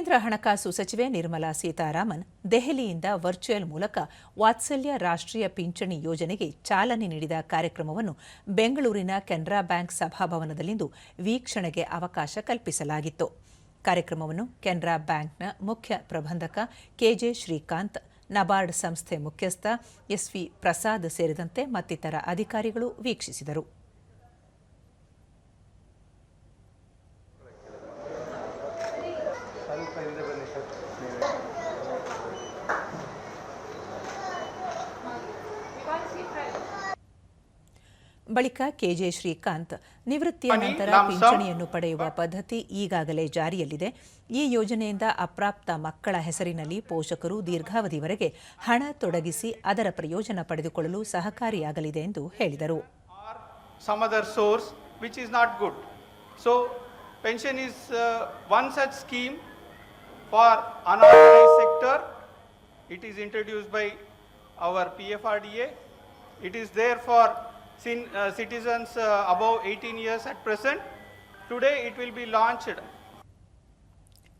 ಕೇಂದ್ರ ಹಣಕಾಸು ಸಚಿವೆ ನಿರ್ಮಲಾ ಸೀತಾರಾಮನ್ ದೆಹಲಿಯಿಂದ ವರ್ಚುವಲ್ ಮೂಲಕ ವಾತ್ಸಲ್ಯ ರಾಷ್ಟ್ರೀಯ ಪಿಂಚಣಿ ಯೋಜನೆಗೆ ಚಾಲನೆ ನೀಡಿದ ಕಾರ್ಯಕ್ರಮವನ್ನು ಬೆಂಗಳೂರಿನ ಕೆನರಾ ಬ್ಯಾಂಕ್ ಸಭಾಭವನದಲ್ಲಿಂದು ವೀಕ್ಷಣೆಗೆ ಅವಕಾಶ ಕಲ್ಪಿಸಲಾಗಿತ್ತು. ಕಾರ್ಯಕ್ರಮವನ್ನು ಕೆನರಾ ಬ್ಯಾಂಕ್ನ ಮುಖ್ಯ ಪ್ರಬಂಧಕ ಕೆಜೆ ಶ್ರೀಕಾಂತ್, ನಬಾರ್ಡ್ ಸಂಸ್ಥೆ ಮುಖ್ಯಸ್ಥ ಎಸ್ವಿ ಪ್ರಸಾದ್ ಸೇರಿದಂತೆ ಮತ್ತಿತರ ಅಧಿಕಾರಿಗಳು ವೀಕ್ಷಿಸಿದರು. ಬಳಿಕ ಕೆಜೆ ಶ್ರೀಕಾಂತ್ ನಿವೃತ್ತಿಯ ನಂತರ ಪಿಂಚಣಿಯನ್ನು ಪಡೆಯುವ ಪದ್ಧತಿ ಈಗಾಗಲೇ ಜಾರಿಯಲ್ಲಿದೆ. ಈ ಯೋಜನೆಯಿಂದ ಅಪ್ರಾಪ್ತ ಮಕ್ಕಳ ಹೆಸರಿನಲ್ಲಿ ಪೋಷಕರು ದೀರ್ಘಾವಧಿವರೆಗೆ ಹಣ ತೊಡಗಿಸಿ ಅದರ ಪ್ರಯೋಜನ ಪಡೆದುಕೊಳ್ಳಲು ಸಹಕಾರಿಯಾಗಲಿದೆ ಎಂದು ಹೇಳಿದರು. Some other source which is for other sector it is introduced by R PF R DA it for sin, uh, citizens uh, above 18 years at present. Today it will be launched.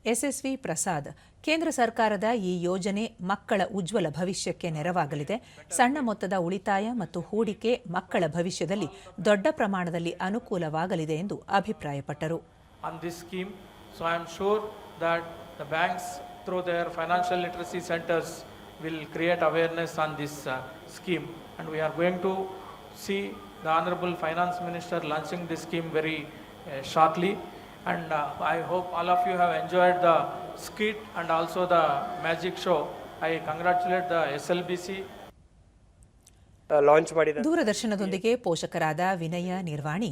SSV Prasad ಕೇಂದ್ರ ಸರ್ಕಾರದ ಈ ಯೋಜನೆ ಮಕ್ಕಳ ಉಜ್ವಲ ಭವಿಷ್ಯಕ್ಕೆ ನೆರವಾಗಲಿದೆ ಸಣ್ಣ ಮೊತ್ತದ ಉಳಿತಾಯ ಮತ್ತು ಹೂಡಿಕೆ ಮಕ್ಕಳ ಭವಿಷ್ಯದಲ್ಲಿ ದೊಡ್ಡ ಪ್ರಮಾಣದಲ್ಲಿ ಅನುಕೂಲವಾಗಲಿದೆ ಎಂದು ಅಭಿಪ್ರಾಯಪಟ್ಟರು on this scheme so sure that the banks through their financial literacy centres will create awareness on this scheme and we are going to see the Honorable Finance Minister launching this scheme very uh, shortly. And uh, I hope all of you have enjoyed the skit and also the magic show. I congratulate the SLBC launch ಮಾಡಿದ ದೂರದರ್ಶನದೊಂದಿಗೆ ಪೋಷಕರಾದ ವಿನಯ ನಿರ್ವಾಣಿ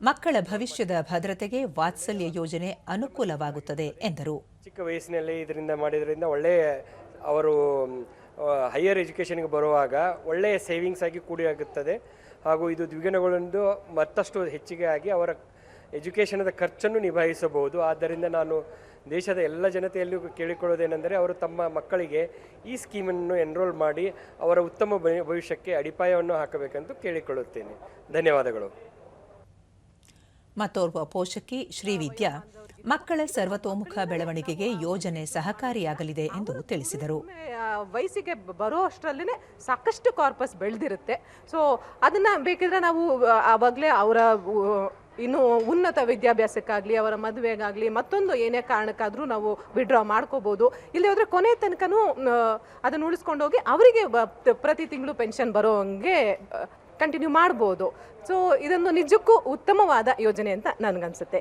ಮಕ್ಕಳ ಭವಿಷ್ಯದ ಭದ್ರತೆಗೆ ವಾತ್ಸಲ್ಯ ಯೋಜನೆ ಅನುಕೂಲವಾಗುತ್ತದೆ ಎಂದರು ಚಿಕ್ಕ ವಯಸ್ಸಿನಲ್ಲಿ ಇದರಿಂದ ಮಾಡಿದ್ರಿಂದ ಒಳ್ಳೆಯ ಅವರು ಹೈಯರ್ ಎಜುಕೇಷನ್ಗೆ ಬರುವಾಗ ಒಳ್ಳೆಯ ಸೇವಿಂಗ್ಸ್ ಆಗಿ ಕೂಡಿ ಆಗುತ್ತದೆ ಹಾಗೂ ಇದು ದ್ವಿಗುಣಗಳೊಂದು ಮತ್ತಷ್ಟು ಹೆಚ್ಚಿಗೆ ಆಗಿ ಅವರ ಎಜುಕೇಷನದ ಖರ್ಚನ್ನು ನಿಭಾಯಿಸಬಹುದು. ಆದ್ದರಿಂದ ನಾನು ದೇಶದ ಎಲ್ಲ ಜನತೆಯಲ್ಲಿಯೂ ಕೇಳಿಕೊಳ್ಳೋದೇನೆಂದರೆ ಅವರು ತಮ್ಮ ಮಕ್ಕಳಿಗೆ ಈ ಸ್ಕೀಮನ್ನು ಎನ್ರೋಲ್ ಮಾಡಿ ಅವರ ಉತ್ತಮ ಭವಿಷ್ಯಕ್ಕೆ ಅಡಿಪಾಯವನ್ನು ಹಾಕಬೇಕೆಂದು ಕೇಳಿಕೊಳ್ಳುತ್ತೇನೆ. ಧನ್ಯವಾದಗಳು. ಮತ್ತೋರ್ವ ಪೋಷಕಿ ಶ್ರೀವಿದ್ಯಾ. ಮಕ್ಕಳ ಸರ್ವತೋಮುಖ ಬೆಳವಣಿಗೆಗೆ ಯೋಜನೆ ಸಹಕಾರಿಯಾಗಲಿದೆ ಎಂದು ತಿಳಿಸಿದರು. ವಯಸ್ಸಿಗೆ ಬರೋ ಅಷ್ಟರಲ್ಲೇ ಸಾಕಷ್ಟು ಕಾರ್ಪಸ್ ಬೆಳೆದಿರುತ್ತೆ. ಸೊ ಅದನ್ನ ಬೇಕಿದ್ರೆ ನಾವು ಆವಾಗಲೇ ಅವರ ಇನ್ನು ಉನ್ನತ ವಿದ್ಯಾಭ್ಯಾಸಕ್ಕಾಗಲಿ, ಅವರ ಮದುವೆಗಾಗಲಿ, ಮತ್ತೊಂದು ಏನೇ ಕಾರಣಕ್ಕಾದರೂ ನಾವು ವಿಡ್ರಾ ಮಾಡ್ಕೋಬೋದು. ಇಲ್ಲಿ ಹೋದ್ರೆ ಕೊನೆ ತನಕನೂ ಅದನ್ನು ಉಳಿಸ್ಕೊಂಡೋಗಿ ಅವರಿಗೆ ಪ್ರತಿ ತಿಂಗಳು ಪೆನ್ಷನ್ ಬರೋ ಹಂಗೆ ಕಂಟಿನ್ಯೂ ಮಾಡ್ಬೋದು. ಸೊ ಇದೊಂದು ನಿಜಕ್ಕೂ ಉತ್ತಮವಾದ ಯೋಜನೆ ಅಂತ ನನಗನ್ಸುತ್ತೆ.